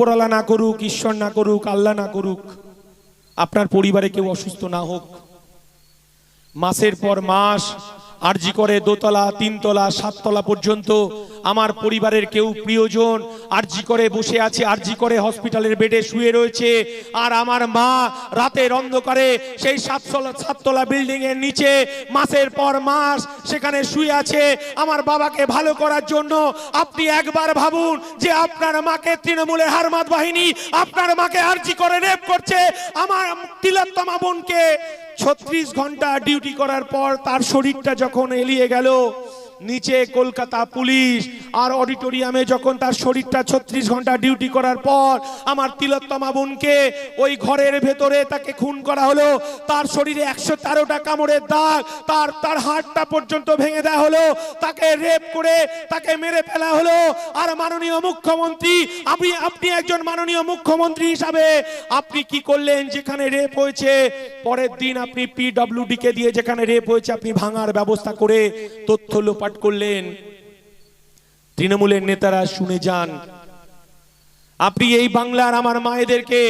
ওপরওয়ালা না করুক, ঈশ্বর না করুক, আল্লাহ না করুক, আপনার পরিবারে কেউ অসুস্থ না হোক। মাসের পর মাস আরজি করে দোতলা, তিনতলা, সাততলা পর্যন্ত। আমার পরিবারের কেউ প্রিয়জন আরজি করে বসে আছে, আরজি করে হসপিটালের বেডে শুয়ে রয়েছে। আর আমার মা রাতের অন্ধকারে সেই সাততলা সাততলা বিল্ডিং এর নিচে মাসের পর মাস সেখানে শুয়ে আছে। আমার বাবাকে ভালো করার জন্য আপনি একবার ভাবুন যে আপনার মাকে তৃণমূলের হারমাত বাহিনী, আপনার মাকে আরজি করে রেপ করছে। আমার তিলোত্তমা বোনকে ছত্রিশ ঘণ্টা ডিউটি করার পর তার শরীরটা যখন এলিয়ে গেল নিচে কলকাতা পুলিশ আর অডিটোরিয়ামে যখন তার শরীরটা ছত্রিশ ঘণ্টা ডিউটি করার পর আমার তিলোত্তমা বোনকে ওই ঘরের ভেতরে তাকে খুন করা হলো, তার শরীরে একশো তেরোটা কামড়ের দাগ, তার তার হাড়টা পর্যন্ত ভেঙে দেওয়া হলো, তাকে রেপ করে তাকে মেরে ফেলা হলো। আর মাননীয় মুখ্যমন্ত্রী, আপনি আপনি একজন মাননীয় মুখ্যমন্ত্রী হিসাবে আপনি কি করলেন যেখানে রেপ হয়েছে? পরের দিন আপনি পিডব্লিউডি কে দিয়ে যেখানে রেপ হয়েছে, আপনি ভাঙার ব্যবস্থা করে তথ্য লোপাট করলেন। তৃণমূলের নেতারা শুনে যান আপনি এই বাংলার আমার মায়েদেরকে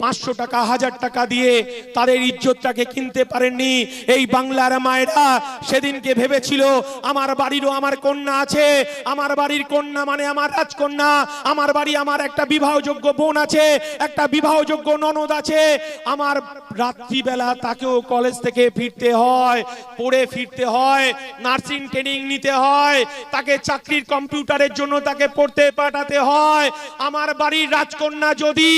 পাঁচশো টাকা, হাজার টাকা দিয়ে তাদের ইজ্জতটাকে কিনতে পারেননি। এই বাংলার মায়েরা সেদিনকে ভেবেছিল, আমার বাড়িরও আমার কন্যা আছে, আমার বাড়ির কন্যা মানে আমার রাজকন্যা, আমার বাড়ি আমার একটা বিবাহযোগ্য বোন আছে, একটা বিবাহযোগ্য ননদ আছে। আমার রাত্রিবেলা তাকেও কলেজ থেকে ফিরতে হয়, পড়ে ফিরতে হয়, নার্সিং ট্রেনিং নিতে হয়, তাকে চাকরির কম্পিউটারের জন্য তাকে পড়তে পাঠাতে হয়। আমার বাড়ির রাজকন্যা যদি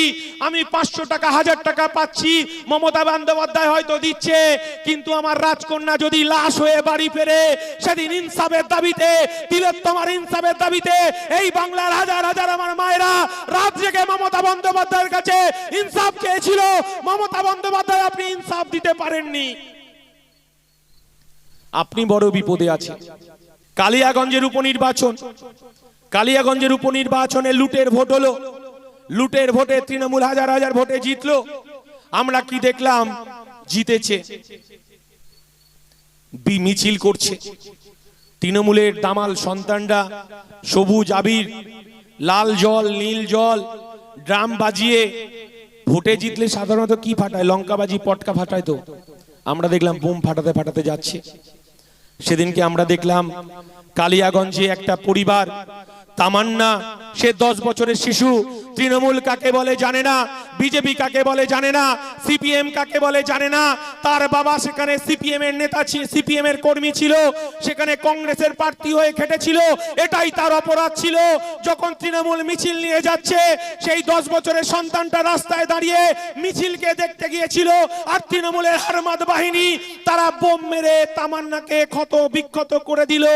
আমি পাঁচশো টাকা, হাজার টাকা পাচ্ছি। মমতা বন্দ্যোপাধ্যায় হয়তো দিচ্ছে, কিন্তু আমার রাজকন্যা যদি লাশ হয়ে বাড়ি ফেরে, সেদিন ইনসাফের দাবিতে, তিলোত্তমার ইনসাফের দাবিতে, এই বাংলার হাজার হাজার আমার মায়েরা রাত জেগে মমতা বন্দ্যোপাধ্যায়ের কাছে ইনসাফ চেয়েছিল। মমতা বন্দ্যোপাধ্যায়, আপনি ইনসাফ দিতে পারেননি। আপনি বড় বিপদে আছেন। কালিয়াগঞ্জের উপনির্বাচন। কালিয়াগঞ্জের উপনির্বাচনে লুটের ভোট হলো। লুটের ভোটে তৃণমূল হাজার হাজার ভোটে জিতলো। আমরা কি দেখলাম? জিতেছে। মিছিল করছে। তৃণমূলের দামাল সন্তানরা সবুজ আবির, লাল জল, নীল জল, ড্রাম বাজিয়ে ভোটে জিতলে সাধারণত কি ফাটায়? লঙ্কাবাজি, পটকা ফাটায় তো। আমরা দেখলাম বোম ফাটাতে ফাটাতে যাচ্ছে। সেদিনকে আমরা দেখলাম কালিয়াগঞ্জে একটা পরিবার তামান্না, সে দশ বছরের শিশু। তৃণমূল কাকে বলে জানে না, বিজেপি কাকে বলে জানে না, সিপিএম কাকে বলে জানে না। তার বাবা সেখানে সিপিএম এর নেতা সিপিএম এর কর্মী ছিল, সেখানে কংগ্রেসের প্রার্থী হয়ে খেটেছিল, এটাই তার অপরাধ ছিল। যখন তৃণমূল মিছিল নিয়ে যাচ্ছে, সেই দশ বছরের সন্তানটা রাস্তায় দাঁড়িয়ে মিছিলকে দেখতে গিয়েছিল, আর তৃণমূলের হারমাদ বাহিনী তারা বোম মেরে তামান্নাকে ক্ষত বিক্ষত করে দিল।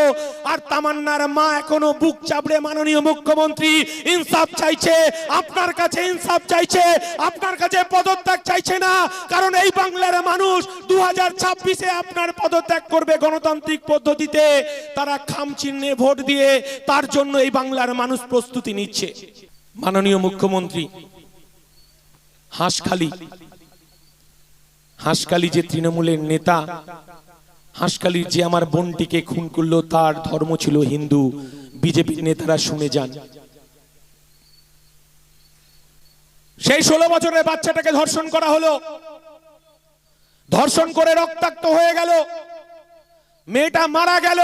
আর তামান্নার মা এখনও বুক চাপড়ে মাননীয় মুখ্যমন্ত্রী, ইনসাফ চাইছে, আপনার কাছে ইনসাফ চাইছে, আপনার কাছে পদত্যাগ চাইছে না, কারণ এই বাংলার মানুষ দু হাজার আপনার পদত্যাগ করবে গণতান্ত্রিক পদ্ধতিতে। তারা খাম চিহ্নে ভোট দিয়ে তার জন্য এই বাংলার মানুষ প্রস্তুতি নিচ্ছে। মাননীয় মুখ্যমন্ত্রী, হাঁসখালি হাঁসখালি যে তৃণমূলের নেতা, হাঁসখালির যে আমার বোনটিকে খুন করল, তার ধর্ম ছিল হিন্দু। বিজেপির নেতারা শুনে যান। সেই ষোলো বছরের বাচ্চাটাকে ধর্ষণ করা হলো। ধর্ষণ করে রক্তাক্ত হয়ে গেল। মেয়েটা মারা গেল।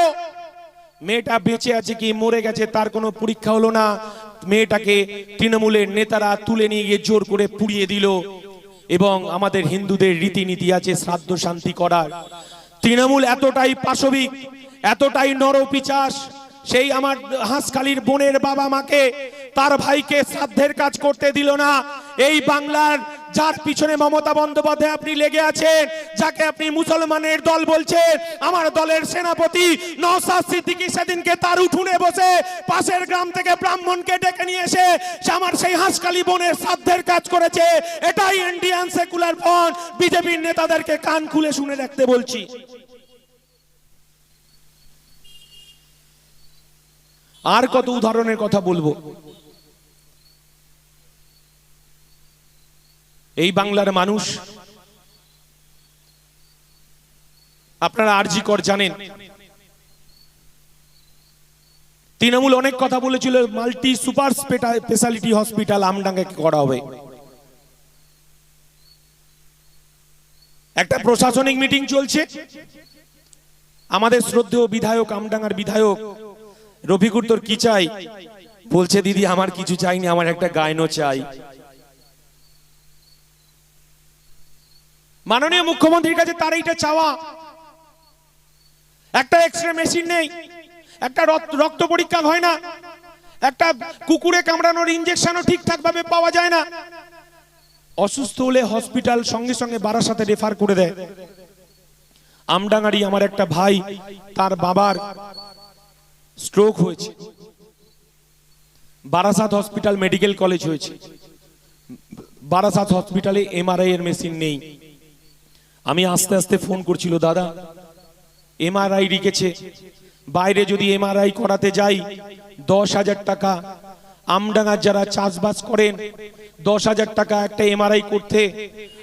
মেয়েটা বেঁচে আছে কি মরে গেছে তার কোনো পরীক্ষা হলো না। মেয়েটাকে তৃণমূলের নেতারা তুলে নিয়ে গিয়ে জোর করে পুড়িয়ে দিল। এবং আমাদের হিন্দুদের রীতিনীতি আছে শ্রাদ্ধ শান্তি করার। তৃণমূল এতটাই পাশবিক, এতটাই নরপিচাস সেই আমার হাঁসখালির বোনের বাবা মাকে, তার ভাইকে শ্রাদ্ধের কাজ করতে দিল না। এই বাংলার যার পিছনে মমতা বন্দ্যোপাধ্যায় আপনি লেগে আছেন, যাকে আপনি মুসলমানের দল বলছেন, আমার দলের সেনাপতি নওসাদ সিদ্দিকী সেদিনকে তার উঠুনে বসে পাশের গ্রাম থেকে ব্রাহ্মণকে ডেকে নিয়ে এসে, সে আমার সেই হাঁসকালি বোনের শ্রাদ্ধের কাজ করেছে। এটাই ইন্ডিয়ান সেকুলার ফ্রন্ট বিজেপির নেতাদেরকে কান খুলে শুনে রাখতে বলছি। আর কত উদাহরণের কথা বলব? এই বাংলার মানুষ, আপনারা আরজি কর জানেন। তৃণমূল অনেক কথা বলেছিল, মাল্টি সুপার স্পেশালিটি হসপিটাল আমডাঙ্গে করা হবে। একটা প্রশাসনিক মিটিং চলছে। আমাদের শ্রদ্ধেয় বিধায়ক, আমডাঙ্গার বিধায়ক রফিকুর তোর কি চাই? বলছে, দিদি, আমার কিছু চাইনি, আমার একটা গায়নো চাই। মাননীয় মুখ্যমন্ত্রীর কাছে তার এইটা চাওয়া। একটা এক্স রে মেশিন নেই, একটা রক্ত- রক্ত পরীক্ষা হয় না, একটা কুকুরে কামড়ানোর ইঞ্জেকশনও ঠিকঠাক ভাবে পাওয়া যায় না। অসুস্থ হলে হসপিটাল সঙ্গে সঙ্গে বারাসাতে রেফার করে দেয়। আমডাঙ্গারি আমার একটা ভাই, তার বাবার স্ট্রোক হয়েছে। বারাসাত হসপিটাল মেডিকেল কলেজ হয়েছে। বারাসাত হসপিটালে এমআরআই এর মেশিন নেই। আমি আস্তে আস্তে ফোন করছিল, দাদা এমআরআই রেখেছে। বাইরে যদি এমআরআই করাতে যাই, দশ হাজার টাকা। আমডাঙ্গার যারা চাষবাস করেন, দশ হাজার টাকা একটা এমআরআই করতে।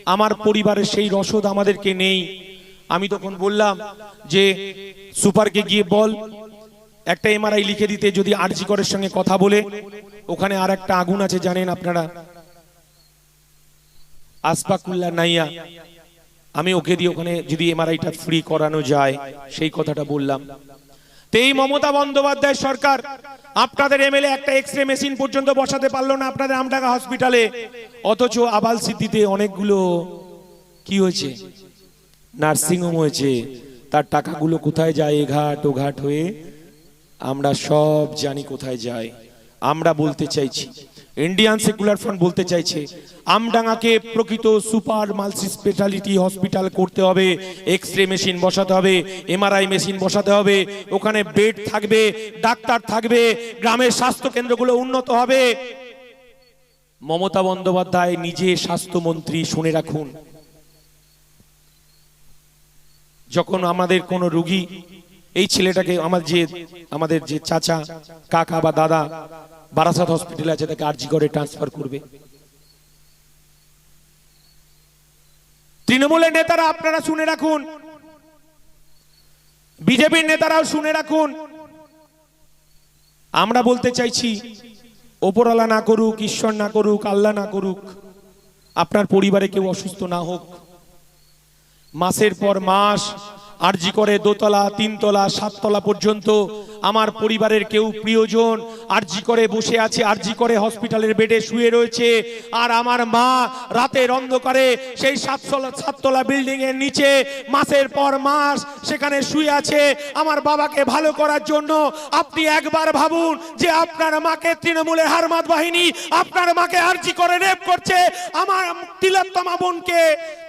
আমার পরিবারের সেই রসদ আমাদেরকে নেই। আমি তখন বললাম যে, সুপারকে গিয়ে বল একটা এমআরআই লিখে দিতে যদি আরজি করের সঙ্গে কথা বলে, ওখানে আর একটা আগুন আছে, জানেন আপনারা? আসপাকুল্লা নাইয়া। আমি ওকে দিয়ে ওখানে যদি এমআরআইটা ফ্রি করানো যায়, সেই কথাটা বললাম। তো এই মমতা বন্দ্যোপাধ্যায় সরকার, আপনাদের এমএলএ একটা এক্স রে মেশিন পর্যন্ত বসাতে পারল না আপনাদের আমডাঙ্গা হসপিটালে অথচ আবাল সিদ্ধিতে অনেকগুলো কি হয়েছে? নার্সিংহোম হয়েছে। তার টাকাগুলো কোথায় যায় এ ঘাট ও ঘাট হয়ে? আমরা সব জানি কোথায় যায় আমরা বলতে চাইছি ইন্ডিয়ান সেকুলার ফ্রন্ট বলতে চাইছে, আমডাঙ্গাকে প্রকৃত সুপার মাল্টি স্পেশালিটি হসপিটাল করতে হবে এক্স রে মেশিন বসাতে হবে এমআরআই মেশিন বসাতে হবে, ওখানে বেড থাকবে, ডাক্তার থাকবে, গ্রামের স্বাস্থ্য কেন্দ্রগুলো উন্নত হবে। মমতা বন্দ্যোপাধ্যায় নিজে স্বাস্থ্যমন্ত্রী শুনে রাখুন। যখন আমাদের কোনো রুগী এই ছেলেটাকে আমার যে, আমাদের যে চাচা, কাকা বা দাদা বারাসাত হসপিটালে আছে, তাকে আরজি করে ট্রান্সফার করবে। তৃণমূলের নেতারা আপনারা শুনে রাখুন। বিজেপির নেতারাও শুনে রাখুন। আমরা বলতে চাইছি, ওপরওয়ালা না করুক, ঈশ্বর না করুক, আল্লাহ না করুক, আপনার পরিবারে কেউ অসুস্থ না হোক। মাসের পর মাস আরজি করে দোতলা, তিনতলা, সাততলা পর্যন্ত। আমার পরিবারের কেউ প্রিয়জন আরজি করে বসে আছে, আরজি করে হসপিটালের বেডে শুয়ে রয়েছে। আর আমার মা রাতের অন্ধকারে সেই সাততলা সাততলা বিল্ডিং এর নিচে মাসের পর মাস সেখানে শুয়ে আছে। আমার বাবাকে ভালো করার জন্য আপনি একবার ভাবুন যে আপনার মাকে তৃণমূলের হারমাত বাহিনী, আপনার মাকে আরজি করে রেপ করছে আমার তিলোত্তমা বোনকে।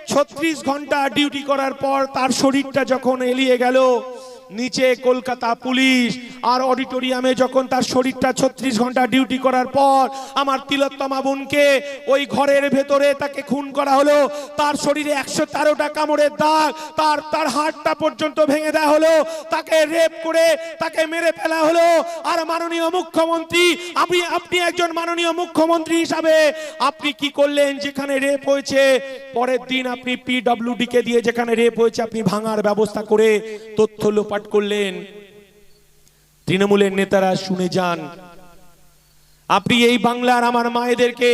ছত্রিশ ঘণ্টা ডিউটি করার পর তার শরীরটা যখন এলিয়ে গেল নিচে কলকাতা পুলিশ আর অডিটোরিয়ামে যখন তার শরীরটা ছত্রিশ ঘণ্টা ডিউটি করার পর আমার তিলোত্তমা বোনকে ওই ঘরের ভেতরে তাকে খুন করা হলো, তার শরীরে একশো তেরোটা কামড়ের দাগ, তার তার হাড়টা পর্যন্ত ভেঙে দেওয়া হলো, তাকে রেপ করে তাকে মেরে ফেলা হলো। আর মাননীয় মুখ্যমন্ত্রী, আপনি আপনি একজন মাননীয় মুখ্যমন্ত্রী হিসাবে আপনি কি করলেন যেখানে রেপ হয়েছে? পরের দিন আপনি পিডব্লিউডি কে দিয়ে যেখানে রেপ হয়েছে, আপনি ভাঙার ব্যবস্থা করে তথ্য লোপাট করলেন। তৃণমূলের নেতারা শুনে যান। আপনি এই বাংলার আমার মায়েদেরকে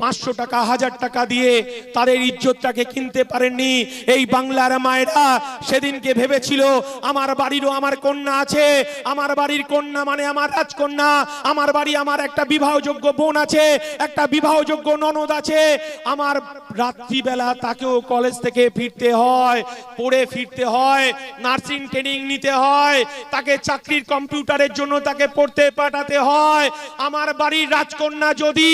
পাঁচশো টাকা, হাজার টাকা দিয়ে তাদের ইজ্জতটাকে কিনতে পারেননি। এই বাংলার মায়েরা সেদিনকে ভেবেছিল, আমার বাড়িরও আমার কন্যা আছে, আমার বাড়ির কন্যা মানে আমার রাজকন্যা, আমার বাড়ি আমার একটা বিবাহযোগ্য বোন আছে, একটা বিবাহযোগ্য ননদ আছে। আমার রাত্রিবেলা তাকেও কলেজ থেকে ফিরতে হয়, পড়ে ফিরতে হয়, নার্সিং ট্রেনিং নিতে হয়, তাকে চাকরির কম্পিউটারের জন্য তাকে পড়তে পাঠাতে হয়। আমার বাড়ির রাজকন্যা যদি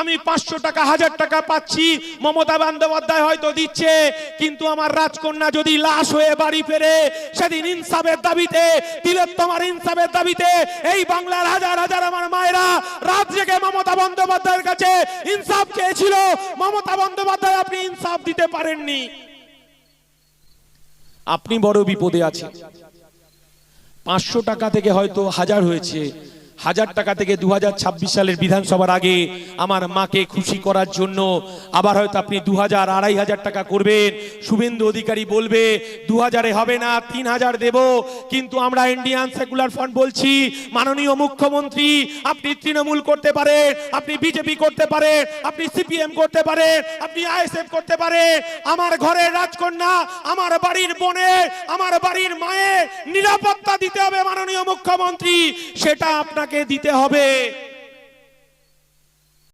আমি পাঁচশো টাকা, হাজার টাকা পাচ্ছি। মমতা বন্দ্যোপাধ্যায় হয়তো দিচ্ছে, কিন্তু আমার রাজকন্যা যদি লাশ হয়ে বাড়ি ফেরে, সেদিন ইনসাফের দাবিতে, তিলোত্তমার ইনসাফের দাবিতে, এই বাংলার হাজার হাজার আমার মায়েরা রাত জেগে মমতা বন্দ্যোপাধ্যায়ের কাছে ইনসাফ চেয়েছিল। মমতা বন্দ্যোপাধ্যায়, আপনি ইনসাফ দিতে পারেননি। আপনি বড় বিপদে আছেন। পাঁচশো টাকা থেকে হয়তো হাজার হয়েছে হাজার টাকা থেকে দু হাজার ছাব্বিশ সালের বিধানসভার আগে আমার মাকে খুশি করার জন্য আবার হয়তো আপনি দু হাজার আড়াই হাজার টাকা করবেন। শুভেন্দু অধিকারী বলবে দু হাজারে হবে না তিন হাজার দেব। কিন্তু আমরা ইন্ডিয়ান সেকুলার ফান্ড বলছি, মাননীয় মুখ্যমন্ত্রী, আপনি তৃণমূল করতে পারেন, আপনি বিজেপি করতে পারেন, আপনি সিপিএম করতে পারেন, আপনি আইএসএফ করতে পারেন। আমার ঘরের রাজকন্যা, আমার বাড়ির বোনে, আমার বাড়ির মায়ের নিরাপত্তা দিতে হবে মাননীয় মুখ্যমন্ত্রী। সেটা আপনাকে দিতে হবে।